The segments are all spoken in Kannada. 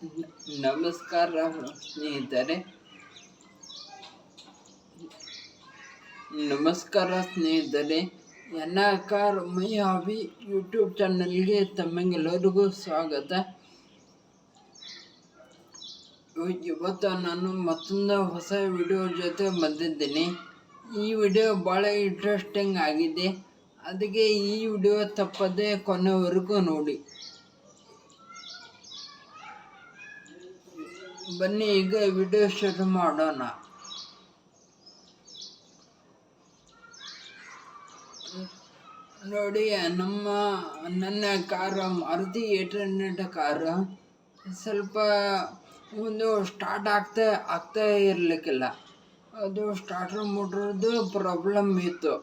ನಮಸ್ಕಾರ ಸ್ನೇಹಿತರೆ. ನಮಸ್ಕಾರ ಸ್ನೇಹಿತರೆ. ಎನ್ನ ಕಾರ್ ಮೈ ಹಾಬಿ ಯೂಟ್ಯೂಬ್ ಚಾನಲ್ಗೆ ತಮ್ಮೆಲ್ಲರಿಗೂ ಸ್ವಾಗತ. ಇವತ್ತು ನಾನು ಮತ್ತೊಂದು ಹೊಸ ವಿಡಿಯೋ ಜೊತೆ ಬಂದಿದ್ದೀನಿ. ಈ ವಿಡಿಯೋ ಭಾಳ ಇಂಟ್ರೆಸ್ಟಿಂಗ್ ಆಗಿದೆ. ಅದಕ್ಕೆ ಈ ವಿಡಿಯೋ ತಪ್ಪದೆ ಕೊನೆವರೆಗೂ ನೋಡಿ. ಬನ್ನಿ, ಈಗ ವಿಡಿಯೋ ಶುರು ಮಾಡೋಣ. ನೋಡಿ, ನಮ್ಮ ನನ್ನ car, Maruti eight hundred car ಸ್ವಲ್ಪ ಒಂದು ಸ್ಟಾರ್ಟ್ ಆಗ್ತಾ ಆಗ್ತಾ ಇರಲಿಕ್ಕಿಲ್ಲ. ಅದು ಸ್ಟಾರ್ಟರ್ ಮೋಟ್ರದ್ದು ಪ್ರಾಬ್ಲಮ್ ಇತ್ತು.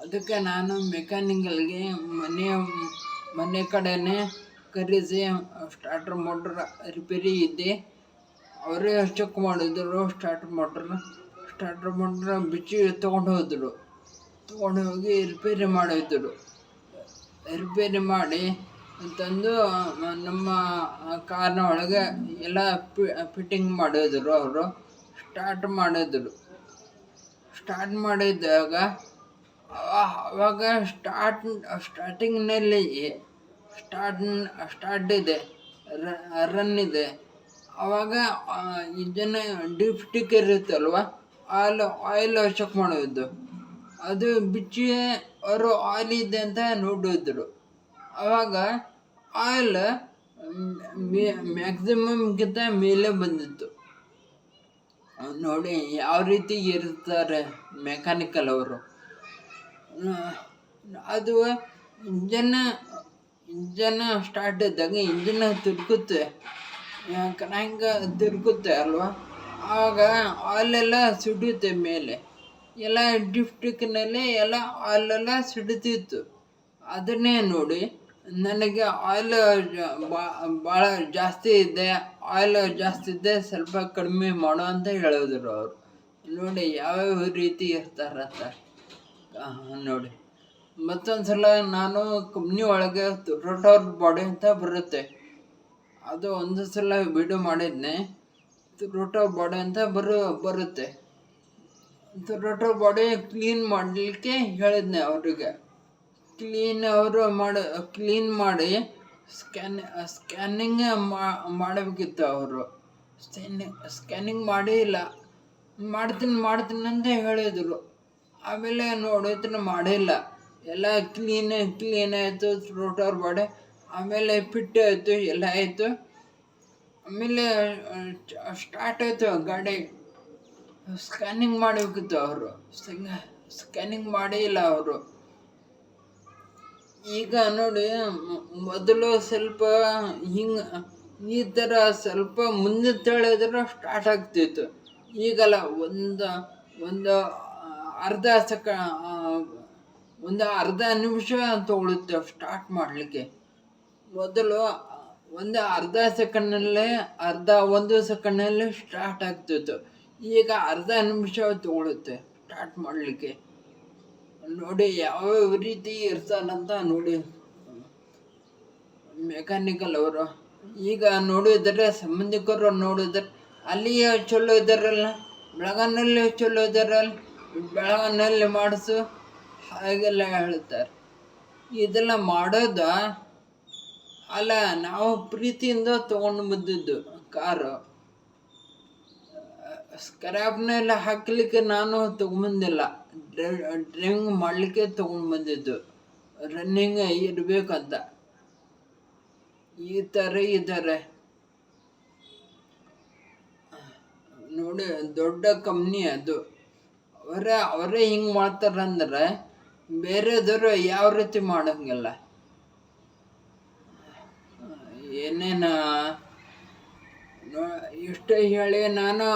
ಅದಕ್ಕೆ ನಾನು ಮೆಕ್ಯಾನಿಕಲ್ಗೆ ಮನೆ ಮನೆ ಕಡೆನೇ ಕರೆಸಿ ಸ್ಟಾರ್ಟರ್ ಮೋಟ್ರ್ ರಿಪೇರಿ ಇದ್ದೆ. ಅವರೇ ಚೆಕ್ ಮಾಡಿದ್ರು ಸ್ಟಾರ್ಟರ್ ಮೋಟ್ರನ್ನ ಸ್ಟಾರ್ಟರ್ ಮೋಟ್ರ್ ಬಿಚ್ಚಿ ತೊಗೊಂಡು ಹೋದರು. ತೊಗೊಂಡು ಹೋಗಿ ರಿಪೇರಿ ಮಾಡಿದ್ರು. ರಿಪೇರಿ ಮಾಡಿ ತಂದು ನಮ್ಮ ಕಾರ್ನ ಒಳಗೆ ಎಲ್ಲ ಫಿಟ್ಟಿಂಗ್ ಮಾಡಿದ್ರು ಅವರು. ಸ್ಟಾರ್ಟ್ ಮಾಡಿದ್ರು. ಸ್ಟಾರ್ಟ್ ಮಾಡಿದಾಗ, ಅವಾಗ ಸ್ಟಾರ್ಟ್ ಸ್ಟಾರ್ಟಿಂಗ್ನಲ್ಲಿ ಸ್ಟಾರ್ಟ್ ಸ್ಟಾರ್ಟ್ ಇದೆ ರನ್ ಇದೆ. ಅವಾಗ ಇದನ್ನು ಡೀಪ್ ಸ್ಟಿಕ್ ಇರುತ್ತಲ್ವ ಆಯಿಲ್ ಆಯಿಲ್ ಚೆಕ್ ಮಾಡೋದು. ಅದು ಬಿಚ್ಚಿ ಅವರು ಆಯಿಲ್ ಇದೆ ಅಂತ ನೋಡಿದ್ರು. ಅವಾಗ ಆಯಿಲ್ ಮ್ಯಾಕ್ಸಿಮಮ್ಗಿಂತ ಮೇಲೆ ಬಂದಿತ್ತು. ನೋಡಿ ಯಾವ ರೀತಿ ಇರ್ತಾರೆ ಮೆಕ್ಯಾನಿಕಲ್ ಅವರು. ಅದು ಇಂಜನ್ ಇಂಜನ್ ಸ್ಟಾರ್ಟ್ ಇದ್ದಾಗ ಇಂಜನ್ ತಿರುಗುತ್ತೆ ಕ್ರ್ಯಾಂಕ್ ತಿರುಗುತ್ತೆ ಅಲ್ವಾ? ಆಗ ಹಾಲೆಲ್ಲ ಸಿಡಿಯುತ್ತೆ ಮೇಲೆ. ಎಲ್ಲ ಡಿಫ್ಟಿಕ್ನಲ್ಲಿ ಎಲ್ಲ ಹಾಲೆಲ್ಲ ಸಿಡಿತಿತ್ತು. ಅದನ್ನೇ ನೋಡಿ, ನನಗೆ ಆಯಿಲ್ ಭಾಳ ಜಾಸ್ತಿ ಇದೆ ಆಯಿಲ್ ಜಾಸ್ತಿ ಇದೆ, ಸ್ವಲ್ಪ ಕಡಿಮೆ ಮಾಡೋ ಅಂತ ಹೇಳಿದ್ರು ಅವರು. ನೋಡಿ, ಯಾವ್ಯಾವ ರೀತಿ ಇರ್ತಾರಂತ. ನೋಡಿ. ಮತ್ತೊಂದು ಸಲ ನಾನು ಕಂಪ್ನಿ ಒಳಗೆ ರೋಟೋರ್ ಬಾಡಿ ಅಂತ ಬರುತ್ತೆ. ಅದು ಒಂದು ಸಲ ವಿಡಿಯೋ ಮಾಡಿದ್ನೆ. ರೋಟೋ ಬಾಡಿ ಅಂತ ಬರು, ಬರುತ್ತೆ. ರೋಟೋ ಬಾಡಿ ಕ್ಲೀನ್ ಮಾಡಲಿಕ್ಕೆ ಹೇಳಿದ್ನೆ ಅವರಿಗೆ. ಕ್ಲೀನ್ ಅವರು ಮಾಡಿ ಕ್ಲೀನ್ ಮಾಡಿ ಸ್ಕ್ಯಾನ್ ಸ್ಕ್ಯಾನಿಂಗ್ ಮಾಡಬೇಕಿತ್ತು ಅವರು. ಸ್ಕ್ಯಾನಿಂಗ್ ಮಾಡೇ ಇಲ್ಲ. ಮಾಡ್ತೀನಿ ಮಾಡ್ತೀನಿ ಅಂತ ಹೇಳಿದರು. ಆಮೇಲೆ ನೋಡಿದ್ರೆ ಮಾಡಿಲ್ಲ ಎಲ್ಲ ಕ್ಲೀನ್ ಕ್ಲೀನ್ ಆಯಿತು ರೋಟರ್ ಬಾಡಿ ಆಮೇಲೆ ಫಿಟ್ ಆಯಿತು, ಎಲ್ಲ ಆಯಿತು. ಆಮೇಲೆ ಸ್ಟಾರ್ಟ್ ಆಯಿತು ಗಾಡಿ. ಸ್ಕ್ಯಾನಿಂಗ್ ಮಾಡಬೇಕಿತ್ತು ಅವರು. ಸ್ಕ್ಯಾನಿಂಗ್ ಮಾಡಿಲ್ಲ ಅವರು. ಈಗ ನೋಡಿ, ಮೊದಲು ಸ್ವಲ್ಪ ಹಿಂಗೆ, ಈ ಥರ ಸ್ವಲ್ಪ ಮುಂದೆ ತಳೆದ್ರೆ ಸ್ಟಾರ್ಟ್ ಆಗ್ತಿತ್ತು. ಈಗಲ್ಲ ಒಂದು ಒಂದು ಅರ್ಧ ಸೆಕ ಒಂದು ಅರ್ಧ ನಿಮಿಷ ತಗೊಳುತ್ತೆ ಸ್ಟಾರ್ಟ್ ಮಾಡಲಿಕ್ಕೆ. ಮೊದಲು, ಒಂದು ಅರ್ಧ ಸೆಕೆಂಡ್ನಲ್ಲೇ, ಅರ್ಧ ಒಂದು ಸೆಕೆಂಡ್ನಲ್ಲೇ ಸ್ಟಾರ್ಟ್ ಆಗ್ತಿತ್ತು. ಈಗ ಅರ್ಧ ನಿಮಿಷ ತಗೊಳುತ್ತೆ ಸ್ಟಾರ್ಟ್ ಮಾಡಲಿಕ್ಕೆ. ನೋಡಿ, ಯಾವ ರೀತಿ ಇರ್ತಾನಂತ ನೋಡಿ. ಮೆಕ್ಯಾನಿಕಲ್ ಅವರು. ಈಗ ನೋಡಿದರೆ, ಸಂಬಂಧಿಕರು ನೋಡಿದ್ರೆ, ಅಲ್ಲಿಯೇ ಚಲೋ ಇದ್ದಾರಲ್ಲ, ಬೆಳಗನಲ್ಲಿ ಚಲೋ ಇದ್ದಾರಲ್ಲ, ಬೆಳಗನಲ್ಲಿ ಮಾಡಿಸು, ಹಾಗೆಲ್ಲ ಹೇಳ್ತಾರೆ. ಇದೆಲ್ಲ ಮಾಡೋದ? ಅಲ್ಲ, ನಾವು ಪ್ರೀತಿಯಿಂದ ತೊಗೊಂಡು ಬಂದಿದ್ದು ಕಾರು ಸ್ಕ್ರ್ಯಾಪ್ನೆಲ್ಲ ಹಾಕಲಿಕ್ಕೆ ನಾನು ತೊಗೊಂಬಂದಿಲ್ಲ ಡ್ರೈವಿಂಗ್ ಮಾಡಲಿಕ್ಕೆ ತೊಗೊಂಡು ಬಂದಿದ್ದು. ರನ್ನಿಂಗ್ ಇರಬೇಕಂತ. ಈ ಥರ ಇದ್ದಾರೆ. ನೋಡಿ, ದೊಡ್ಡ ಕಂಪ್ನಿ ಅದು. ಅವರೇ ಅವರೇ ಹಿಂಗೆ ಮಾಡ್ತಾರಂದ್ರೆ ಬೇರೆದವರು ಯಾವ ರೀತಿ ಮಾಡೋಂಗಿಲ್ಲ. ಏನೇನು ಇಷ್ಟೇ ಹೇಳಿ ನಾನು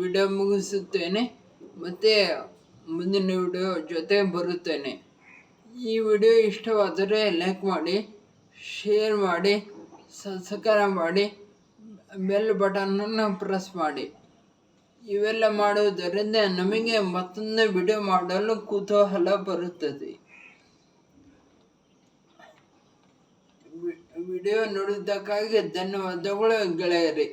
ವಿಡಿಯೋ ಮುಗಿಸುತ್ತೇನೆ, ಮತ್ತು ಮುಂದಿನ ವಿಡಿಯೋ ಜೊತೆ ಬರುತ್ತೇನೆ. ಈ ವಿಡಿಯೋ ಇಷ್ಟವಾದರೆ ಲೈಕ್ ಮಾಡಿ ಶೇರ್ ಮಾಡಿ ಸಬ್ಸ್ಕ್ರೈಬ್ ಮಾಡಿ ಬೆಲ್ ಬಟನನ್ನು ಪ್ರೆಸ್ ಮಾಡಿ. ಇವೆಲ್ಲ ಮಾಡುವುದರಿಂದ ನಮಗೆ ಮತ್ತೊಂದು ವಿಡಿಯೋ ಮಾಡಲು ಕುತೂಹಲ ಬರುತ್ತದೆ. ವಿಡಿಯೋ ನೋಡಿದ್ದಕ್ಕಾಗಿ ಧನ್ಯವಾದಗಳು ಗೆಳೆಯರಿ.